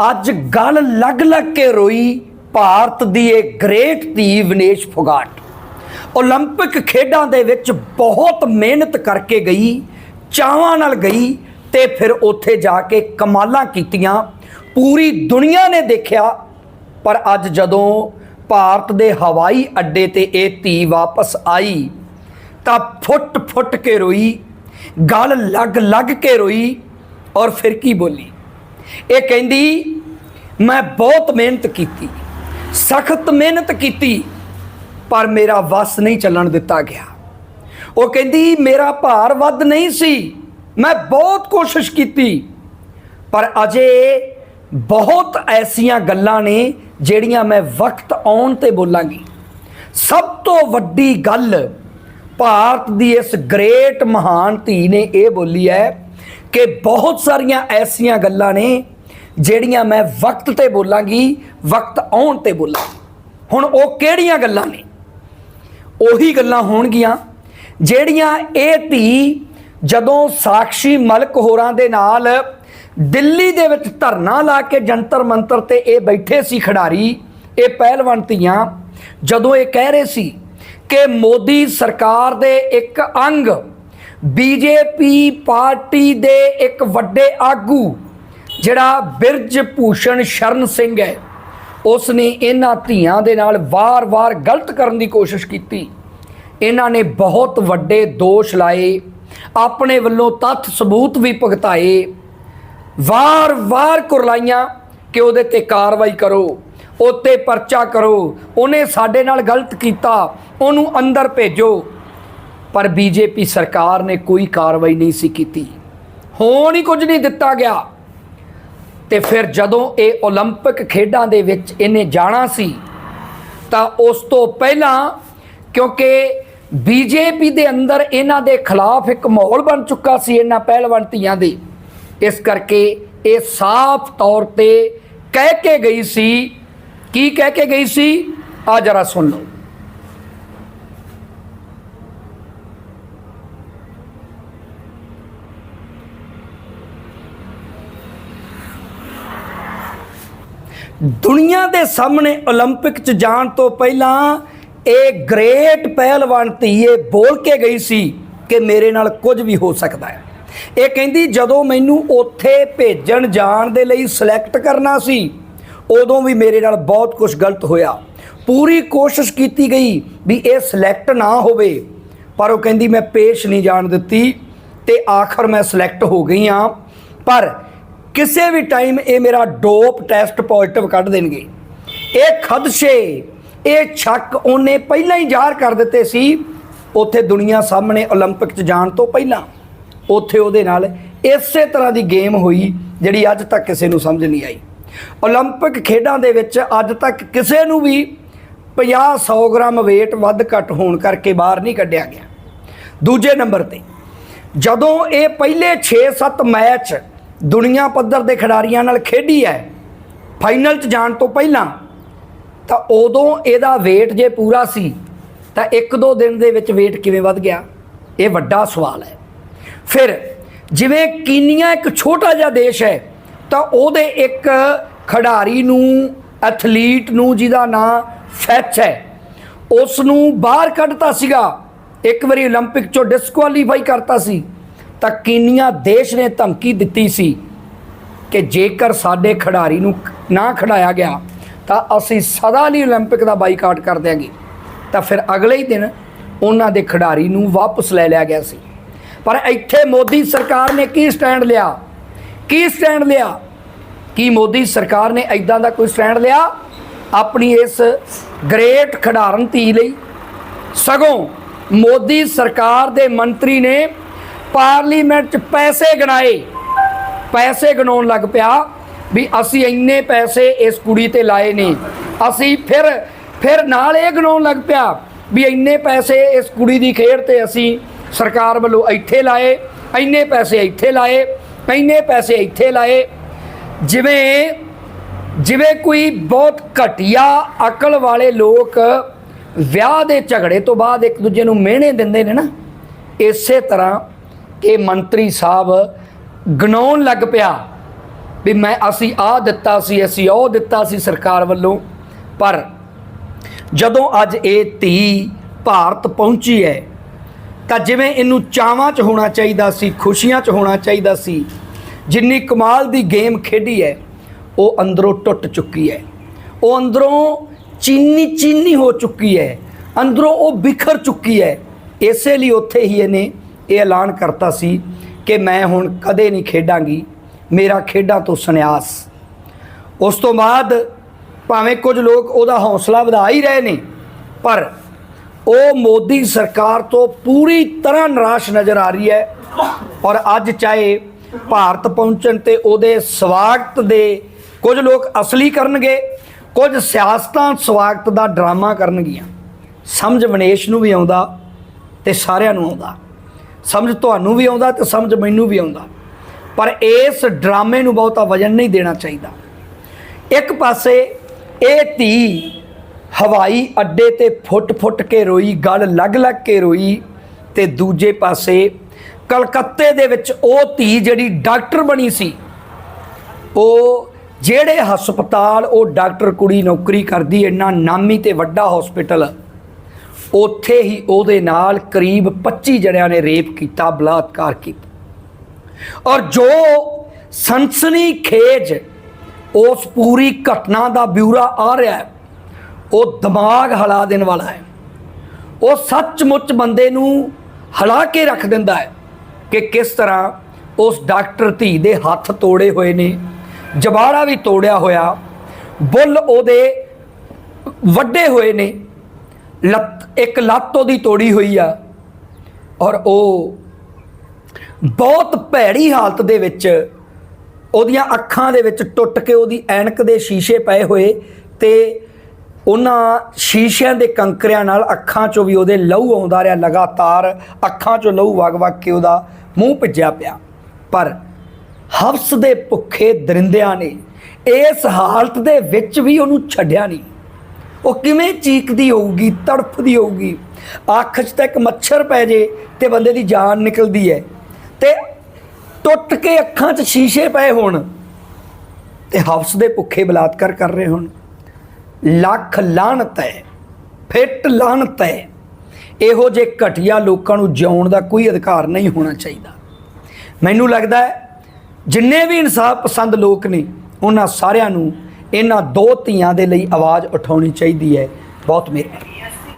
ਅੱਜ ਗੱਲ ਲੱਗ ਲੱਗ ਕੇ ਰੋਈ ਭਾਰਤ ਦੀ ਇਹ ਗ੍ਰੇਟ ਧੀ ਵਿਨੇਸ਼ ਫੋਗਾਟ 올림픽 ਖੇਡਾਂ ਦੇ ਵਿੱਚ ਬਹੁਤ ਮਿਹਨਤ ਕਰਕੇ ਗਈ ਚਾਵਾਂ ਨਾਲ ਗਈ ਤੇ ਫਿਰ ਉੱਥੇ ਜਾ ਕੇ ਕਮਾਲਾਂ ਕੀਤੀਆਂ ਪੂਰੀ ਦੁਨੀਆ ਨੇ ਦੇਖਿਆ ਪਰ ਅੱਜ ਜਦੋਂ ਭਾਰਤ ਦੇ ਹਵਾਈ ਅੱਡੇ ਤੇ ਇਹ ਧੀ ਵਾਪਸ ਆਈ ਤਾਂ ਫੁੱਟ ਫੁੱਟ ਕੇ ਰੋਈ ਗਲ ਲੱਗ ਲੱਗ ਕੇ ਰੋਈ ਔਰ ਫਿਰ ਕੀ ਬੋਲੀ ਇਹ ਕਹਿੰਦੀ, ਮੈਂ ਬਹੁਤ ਮਿਹਨਤ ਕੀਤੀ, ਸਖਤ ਮਿਹਨਤ ਕੀਤੀ, ਪਰ ਮੇਰਾ ਵਸ ਨਹੀਂ ਚੱਲਣ ਦਿੱਤਾ ਗਿਆ। ਉਹ ਕਹਿੰਦੀ, ਮੇਰਾ ਭਾਰ ਵੱਧ ਨਹੀਂ ਸੀ, ਮੈਂ ਬਹੁਤ ਕੋਸ਼ਿਸ਼ ਕੀਤੀ, ਪਰ ਅਜੇ ਬਹੁਤ ਐਸੀਆਂ ਗੱਲਾਂ ਨੇ ਜਿਹੜੀਆਂ ਮੈਂ ਵਕਤ ਆਉਣ ਤੇ ਬੋਲਾਂਗੀ। ਸਭ ਤੋਂ ਵੱਡੀ ਗੱਲ ਭਾਰਤ ਦੀ ਇਸ ਗ੍ਰੇਟ ਮਹਾਨ ਧੀ ਨੇ ਇਹ ਬੋਲੀ ਹੈ ਕਿ ਬਹੁਤ ਸਾਰੀਆਂ ਐਸੀਆਂ ਗੱਲਾਂ ਨੇ ਜਿਹੜੀਆਂ ਮੈਂ ਵਕਤ ਤੇ ਬੋਲਾਂਗੀ, ਵਕਤ ਆਉਣ ਤੇ ਬੋਲਾਂਗੀ। ਹੁਣ ਉਹ ਕਿਹੜੀਆਂ ਗੱਲਾਂ ਨੇ? ਉਹੀ ਗੱਲਾਂ ਹੋਣਗੀਆਂ ਜਿਹੜੀਆਂ ਇਹ ਧੀ ਜਦੋਂ ਸਾਕਸ਼ੀ ਮਲਕ ਹੋਰਾਂ ਦੇ ਨਾਲ ਦਿੱਲੀ ਦੇ ਵਿੱਚ ਧਰਨਾ ਲਾ ਕੇ ਜੰਤਰ ਮੰਤਰ ਤੇ ਇਹ ਬੈਠੇ ਸੀ ਖਿਡਾਰੀ, ਇਹ ਪਹਿਲਵਾਨ ਧੀਆਂ, ਜਦੋਂ ਇਹ ਕਹਿ ਰਹੇ ਸੀ ਕਿ ਮੋਦੀ ਸਰਕਾਰ ਦੇ ਇੱਕ ਅੰਗ ਬੀਜੇਪੀ ਪਾਰਟੀ ਦੇ ਇੱਕ ਵੱਡੇ ਆਗੂ ਜਿਹੜਾ ਬਿਰਜ ਭੂਸ਼ਣ ਸ਼ਰਨ ਸਿੰਘ ਹੈ ਉਸ ਨੇ ਇਹਨਾਂ ਧੀਆਂ ਦੇ ਨਾਲ ਵਾਰ-ਵਾਰ ਗਲਤ ਕਰਨ ਦੀ ਕੋਸ਼ਿਸ਼ ਕੀਤੀ। ਇਹਨਾਂ ਨੇ ਬਹੁਤ ਵੱਡੇ ਦੋਸ਼ ਲਾਏ, ਆਪਣੇ ਵੱਲੋਂ ਤੱਥ ਸਬੂਤ ਵੀ ਭੁਗਤਾਏ। ਵਾਰ-ਵਾਰ ਕੁਰਲਾਈਆਂ ਕਿ ਉਹਦੇ ਤੇ ਕਾਰਵਾਈ ਕਰੋ ਉੱਤੇ ਪਰਚਾ ਕਰੋ, ਉਹਨੇ ਸਾਡੇ ਨਾਲ ਗਲਤ ਕੀਤਾ, ਉਹਨੂੰ ਅੰਦਰ ਭੇਜੋ। ਪਰ ਬੀਜੇਪੀ ਸਰਕਾਰ ਨੇ ਕੋਈ ਕਾਰਵਾਈ ਨਹੀਂ ਸੀ ਕੀਤੀ ਹੋਣ ਹੀ ਕੁਝ ਨਹੀਂ ਦਿੱਤਾ ਗਿਆ ਤੇ ਫਿਰ ਜਦੋਂ ਇਹ 올림픽 ਖੇਡਾਂ ਦੇ ਵਿੱਚ ਇਹਨੇ ਜਾਣਾ ਸੀ ਤਾਂ ਉਸ ਤੋਂ ਪਹਿਲਾਂ ਕਿਉਂਕਿ ਬੀਜੇਪੀ ਦੇ ਅੰਦਰ ਇਹਨਾਂ ਦੇ ਖਿਲਾਫ ਇੱਕ ਮਾਹੌਲ ਬਣ ਚੁੱਕਾ ਸੀ ਇਹਨਾਂ ਪਹਿਲਵਾਨ ਧੀਆਂ ਦੇ ਇਸ ਕਰਕੇ ਇਹ ਸਾਫ਼ ਤੌਰ ਤੇ ਕਹਿ ਕੇ ਗਈ ਸੀ ਕੀ ਕਹਿ ਕੇ ਗਈ ਸੀ ਆ ਜਰਾ ਸੁਣ ਲਓ ਦੁਨੀਆ ਦੇ ਸਾਹਮਣੇ 올림픽 'ਚ ਜਾਣ ਤੋਂ ਪਹਿਲਾਂ ਇਹ ਗ੍ਰੇਟ ਪਹਿਲਵਾਨ ਧੀਏ ਬੋਲ ਕੇ ਗਈ ਸੀ ਕਿ ਮੇਰੇ ਨਾਲ ਕੁਝ ਵੀ ਹੋ ਸਕਦਾ ਹੈ ਇਹ ਕਹਿੰਦੀ ਜਦੋਂ ਮੈਨੂੰ ਉੱਥੇ ਭੇਜਣ ਜਾਣ ਦੇ ਲਈ ਸਿਲੈਕਟ ਕਰਨਾ ਸੀ ਉਦੋਂ ਵੀ ਮੇਰੇ ਨਾਲ ਬਹੁਤ ਕੁਝ ਗਲਤ ਹੋਇਆ ਪੂਰੀ ਕੋਸ਼ਿਸ਼ ਕੀਤੀ ਗਈ ਵੀ ਇਹ ਸਿਲੈਕਟ ਨਾ ਹੋਵੇ ਪਰ ਉਹ ਕਹਿੰਦੀ ਮੈਂ ਪੇਸ਼ ਨਹੀਂ ਜਾਣ ਦਿੱਤੀ ਤੇ ਆਖਰ ਮੈਂ ਸਿਲੈਕਟ ਹੋ ਗਈ ਆ ਪਰ ਕਿਸੇ ਵੀ ਟਾਈਮ ਇਹ ਮੇਰਾ ਡੋਪ ਟੈਸਟ ਪੋਜ਼ਿਟਿਵ ਕੱਢ ਦੇਣਗੇ ਇਹ ਖਦਸ਼ੇ ਇਹ ਸ਼ੱਕ ਉਹਨੇ ਪਹਿਲਾਂ ਹੀ ਜ਼ਾਹਰ ਕਰ ਦਿੱਤੇ ਸੀ ਉੱਥੇ ਦੁਨੀਆ ਸਾਹਮਣੇ 올림픽 'ਚ ਜਾਣ ਤੋਂ ਪਹਿਲਾਂ ਉੱਥੇ ਉਹਦੇ ਨਾਲ ਇਸੇ ਤਰ੍ਹਾਂ ਦੀ ਗੇਮ ਹੋਈ ਜਿਹੜੀ ਅੱਜ ਤੱਕ ਕਿਸੇ ਨੂੰ ਸਮਝ ਨਹੀਂ ਆਈ 올림픽 ਖੇਡਾਂ ਦੇ ਵਿੱਚ ਅੱਜ ਤੱਕ ਕਿਸੇ ਨੂੰ ਵੀ 50 100 ਗ੍ਰਾਮ weight ਵੱਧ ਘੱਟ ਹੋਣ ਕਰਕੇ ਬਾਹਰ ਨਹੀਂ ਕੱਢਿਆ ਗਿਆ ਦੂਜੇ ਨੰਬਰ ਤੇ ਜਦੋਂ ਇਹ ਪਹਿਲੇ 6-7 ਮੈਚ ਦੁਨੀਆ ਪੱਧਰ ਦੇ ਖਿਡਾਰੀਆਂ ਨਾਲ ਖੇਡੀ ਹੈ ਫਾਈਨਲ 'ਚ ਜਾਣ ਤੋਂ ਪਹਿਲਾਂ ਤਾਂ ਉਦੋਂ ਇਹਦਾ weight ਜੇ ਪੂਰਾ ਸੀ ਤਾਂ ਇੱਕ ਦੋ ਦਿਨ ਦੇ ਵਿੱਚ weight ਕਿਵੇਂ ਵੱਧ ਗਿਆ ਇਹ ਵੱਡਾ ਸਵਾਲ ਹੈ ਫਿਰ ਜਿਵੇਂ ਕੀਨੀਆ ਇੱਕ ਛੋਟਾ ਜਿਹਾ ਦੇਸ਼ ਹੈ ਤਾਂ ਉਹਦੇ ਇੱਕ ਖਿਡਾਰੀ ਨੂੰ ਐਥਲੀਟ ਨੂੰ ਜਿਹਦਾ ਨਾਂ ਫੈਚ ਹੈ ਉਸ ਨੂੰ ਬਾਹਰ ਕੱਢਤਾ ਸੀਗਾ ਇੱਕ ਵਾਰੀ 올림픽 ਚੋਂ ਡਿਸਕੁਆਲੀਫਾਈ ਕਰਤਾ ਸੀ ਤਾਂ ਕੀਨੀਆ ਦੇਸ਼ ਨੇ ਧਮਕੀ ਦਿੱਤੀ ਸੀ ਕਿ ਜੇਕਰ ਸਾਡੇ ਖਿਡਾਰੀ ਨੂੰ ਨਾ ਖਿਡਾਇਆ ਗਿਆ ਤਾਂ ਅਸੀਂ ਸਦਾ ਲਈ 올림픽 ਦਾ ਬਾਈਕਾਟ ਕਰ ਦਿਆਂਗੇ ਤਾਂ ਫਿਰ ਅਗਲੇ ਹੀ ਦਿਨ ਉਹਨਾਂ ਦੇ ਖਿਡਾਰੀ ਨੂੰ ਵਾਪਸ ਲੈ ਲਿਆ ਗਿਆ ਸੀ ਪਰ ਇੱਥੇ ਮੋਦੀ ਸਰਕਾਰ ਨੇ ਕੀ ਸਟੈਂਡ ਲਿਆ ਕੀ ਸਟੈਂਡ ਲਿਆ ਕੀ ਮੋਦੀ ਸਰਕਾਰ ਨੇ ਐਦਾਂ ਦਾ ਕੋਈ ਸਟੈਂਡ ਲਿਆ ਆਪਣੀ ਇਸ ਗ੍ਰੇਟ ਖਿਡਾਰਨ ਧੀ ਲਈ ਸਗੋਂ ਮੋਦੀ ਸਰਕਾਰ ਦੇ ਮੰਤਰੀ ਨੇ ਪਾਰਲੀਮੈਂਟ 'ਚ ਪੈਸੇ ਗਣਾਏ। ਪੈਸੇ ਗਣਾਉਣ ਲੱਗ ਪਿਆ ਵੀ ਅਸੀਂ ਇੰਨੇ ਪੈਸੇ ਇਸ ਕੁੜੀ ਤੇ ਲਾਏ ਨੇ। ਅਸੀਂ ਫਿਰ ਫਿਰ ਨਾਲ ਇਹ ਗਣਾਉਣ ਲੱਗ ਪਿਆ ਵੀ ਇੰਨੇ ਪੈਸੇ ਇਸ ਕੁੜੀ ਦੀ ਖੇਡ ਤੇ ਅਸੀਂ ਸਰਕਾਰ ਵੱਲੋਂ ਇੱਥੇ ਲਾਏ, ਇੰਨੇ ਪੈਸੇ ਇੱਥੇ ਲਾਏ, ਇੰਨੇ ਪੈਸੇ ਇੱਥੇ ਲਾਏ। ਜਿਵੇਂ ਜਿਵੇਂ ਕੋਈ ਬਹੁਤ ਘਟੀਆ ਅਕਲ ਵਾਲੇ ਲੋਕ ਵਿਆਹ ਦੇ ਝਗੜੇ ਤੋਂ ਬਾਅਦ ਇੱਕ ਦੂਜੇ ਨੂੰ ਮਿਹਣੇ ਦਿੰਦੇ ਨੇ ਨਾ, ਇਸੇ ਤਰ੍ਹਾਂ ਇਹ ਮੰਤਰੀ ਸਾਹਿਬ ਗਣਾਉਣ ਲੱਗ ਪਿਆ ਵੀ ਮੈਂ ਅਸੀਂ ਆਹ ਦਿੱਤਾ ਸੀ, ਅਸੀਂ ਉਹ ਦਿੱਤਾ ਸੀ ਸਰਕਾਰ ਵੱਲੋਂ। ਪਰ ਜਦੋਂ ਅੱਜ ਇਹ ਧੀ ਭਾਰਤ ਪਹੁੰਚੀ ਹੈ, ਤਾਂ ਜਿਵੇਂ ਇਹਨੂੰ ਚਾਵਾਂ 'ਚ ਹੋਣਾ ਚਾਹੀਦਾ ਸੀ, ਖੁਸ਼ੀਆਂ 'ਚ ਹੋਣਾ ਚਾਹੀਦਾ ਸੀ, ਜਿੰਨੀ ਕਮਾਲ ਦੀ ਗੇਮ ਖੇਡੀ ਹੈ, ਉਹ ਅੰਦਰੋਂ ਟੁੱਟ ਚੁੱਕੀ ਹੈ। ਉਹ ਅੰਦਰੋਂ ਚੀਨੀ ਚੀਨੀ ਹੋ ਚੁੱਕੀ ਹੈ, ਅੰਦਰੋਂ ਉਹ ਬਿਖਰ ਚੁੱਕੀ ਹੈ। ਇਸੇ ਲਈ ਉੱਥੇ ਹੀ ਇਹਨੇ ਇਹ ਐਲਾਨ ਕਰਤਾ ਸੀ ਕਿ ਮੈਂ ਹੁਣ ਕਦੇ ਨਹੀਂ ਖੇਡਾਂਗੀ। ਮੇਰਾ ਖੇਡਾਂ ਤੋਂ ਸੰਨਿਆਸ। ਉਸ ਤੋਂ ਬਾਅਦ ਭਾਵੇਂ ਕੁਝ ਲੋਕ ਉਹਦਾ ਹੌਸਲਾ ਵਧਾ ਹੀ ਰਹੇ ਨੇ, ਪਰ ਉਹ ਮੋਦੀ ਸਰਕਾਰ ਤੋਂ ਪੂਰੀ ਤਰ੍ਹਾਂ ਨਿਰਾਸ਼ ਨਜ਼ਰ ਆ ਰਹੀ ਹੈ ਔਰ ਅੱਜ ਚਾਹੇ ਭਾਰਤ ਪਹੁੰਚਣ ਤੇ ਉਹਦੇ ਸਵਾਗਤ ਦੇ ਕੁਝ ਲੋਕ ਅਸਲੀ ਕਰਨਗੇ, ਕੁਝ ਸਿਆਸਤਾਂ ਸਵਾਗਤ ਦਾ ਡਰਾਮਾ ਕਰਨਗੀਆਂ। ਸਮਝ ਵਿਨੇਸ਼ ਨੂੰ ਵੀ ਆਉਂਦਾ ਤੇ ਸਾਰਿਆਂ ਨੂੰ ਆਉਂਦਾ। ਸਮਝ ਤੁਹਾਨੂੰ ਵੀ ਆਉਂਦਾ ਤੇ ਸਮਝ ਮੈਨੂੰ ਵੀ ਆਉਂਦਾ। ਪਰ ਇਸ ਡਰਾਮੇ ਨੂੰ ਬਹੁਤਾ ਵਜਨ ਨਹੀਂ ਦੇਣਾ ਚਾਹੀਦਾ। ਇੱਕ ਪਾਸੇ ਇਹ ਧੀ ਹਵਾਈ ਅੱਡੇ ਤੇ ਫੁੱਟ-ਫੁੱਟ ਕੇ ਰੋਈ, ਗਲ ਲੱਗ-ਲੱਗ ਕੇ ਰੋਈ ਤੇ ਦੂਜੇ ਪਾਸੇ ਕਲਕੱਤੇ ਦੇ ਵਿੱਚ ਉਹ ਧੀ ਜਿਹੜੀ ਡਾਕਟਰ ਬਣੀ ਸੀ, ਉਹ ਜਿਹੜੇ ਹਸਪਤਾਲ ਉਹ ਡਾਕਟਰ ਕੁੜੀ ਨੌਕਰੀ ਕਰਦੀ, ਇੰਨਾ ਨਾਮੀ ਤੇ ਵੱਡਾ ਹਸਪੀਟਲ ਉੱਥੇ ਹੀ ਉਹਦੇ ਨਾਲ ਕਰੀਬ 25 ਜਣਿਆਂ ਨੇ ਰੇਪ ਕੀਤਾ, ਬਲਾਤਕਾਰ ਕੀਤਾ। ਔਰ ਜੋ ਸੰਸਨੀ ਖੇਜ ਉਸ ਪੂਰੀ ਘਟਨਾ ਦਾ ਬਿਊਰਾ ਆ ਰਿਹਾ ਹੈ, ਉਹ ਦਿਮਾਗ ਹਿਲਾ ਦੇਣ ਵਾਲਾ ਹੈ। ਉਹ ਸੱਚਮੁੱਚ ਬੰਦੇ ਨੂੰ ਹਿਲਾ ਕੇ ਰੱਖ ਦਿੰਦਾ ਹੈ ਕਿ ਕਿਸ ਤਰ੍ਹਾਂ ਉਸ ਡਾਕਟਰ ਧੀ ਦੇ ਹੱਥ ਤੋੜੇ ਹੋਏ ਨੇ ਜਬਾੜਾ ਵੀ ਤੋੜਿਆ ਹੋਇਆ, ਬੁੱਲ ਉਹਦੇ ਵੱਡੇ ਹੋਏ ਨੇ ਲੱਤ, ਇੱਕ ਲੱਤ ਉਹਦੀ ਤੋੜੀ ਹੋਈ ਆ ਔਰ ਉਹ ਬਹੁਤ ਭੈੜੀ ਹਾਲਤ ਦੇ ਵਿੱਚ ਉਹਦੀਆਂ ਅੱਖਾਂ ਦੇ ਵਿੱਚ ਟੁੱਟ ਕੇ ਉਹਦੀ ਐਨਕ ਦੇ ਸ਼ੀਸ਼ੇ ਪਏ ਹੋਏ ਤੇ ਉਹਨਾਂ ਸ਼ੀਸ਼ਿਆਂ ਦੇ ਕੰਕਰਿਆਂ ਨਾਲ ਅੱਖਾਂ 'ਚੋਂ ਵੀ ਉਹਦੇ ਲਹੂ ਆਉਂਦਾ ਰਿਹਾ, ਲਗਾਤਾਰ ਅੱਖਾਂ 'ਚੋਂ ਲਹੂ ਵਗ-ਵਗ ਕੇ ਉਹਦਾ ਮੂੰਹ ਭਿੱਜਿਆ ਪਿਆ। ਪਰ ਹਵਸ ਦੇ ਭੁੱਖੇ ਦਰਿੰਦਿਆਂ ਨੇ ਇਸ ਹਾਲਤ ਦੇ ਵਿੱਚ ਵੀ ਉਹਨੂੰ ਛੱਡਿਆ ਨਹੀਂ। ਉਹ ਕਿਵੇਂ ਚੀਕਦੀ ਹੋਊਗੀ, ਤੜਫਦੀ ਹੋਊਗੀ? ਅੱਖ 'ਚ ਤਾਂ ਇੱਕ ਮੱਛਰ ਪੈ ਜੇ ਤੇ ਬੰਦੇ ਦੀ ਜਾਨ ਨਿਕਲਦੀ ਹੈ ਤੇ ਟੁੱਟ ਕੇ ਅੱਖਾਂ 'ਚ ਸ਼ੀਸ਼ੇ ਪਏ ਹੋਣ ਤੇ ਹਫ਼ਸ ਦੇ ਭੁੱਖੇ ਬਲਾਤਕਾਰ ਕਰ ਰਹੇ ਹੋਣ। ਲੱਖ ਲਾਹਨਤ ਹੈ ਫਿੱਟ ਲਾਹਨਤ ਹੈ ਇਹੋ ਜੇ ਘਟੀਆ ਲੋਕਾਂ ਨੂੰ ਜਿਉਣ ਦਾ ਕੋਈ ਅਧਿਕਾਰ ਨਹੀਂ ਹੋਣਾ ਚਾਹੀਦਾ। ਮੈਨੂੰ ਲੱਗਦਾ ਹੈ ਜਿੰਨੇ ਵੀ ਇਨਸਾਫ ਪਸੰਦ ਲੋਕ ਨੇ, ਉਹਨਾਂ ਸਾਰਿਆਂ ਨੂੰ ਇਹਨਾਂ ਦੋ ਧੀਆਂ ਦੇ ਲਈ ਆਵਾਜ਼ ਉਠਾਉਣੀ ਚਾਹੀਦੀ ਹੈ। ਬਹੁਤ ਮਿਹਰਬਾਨੀ।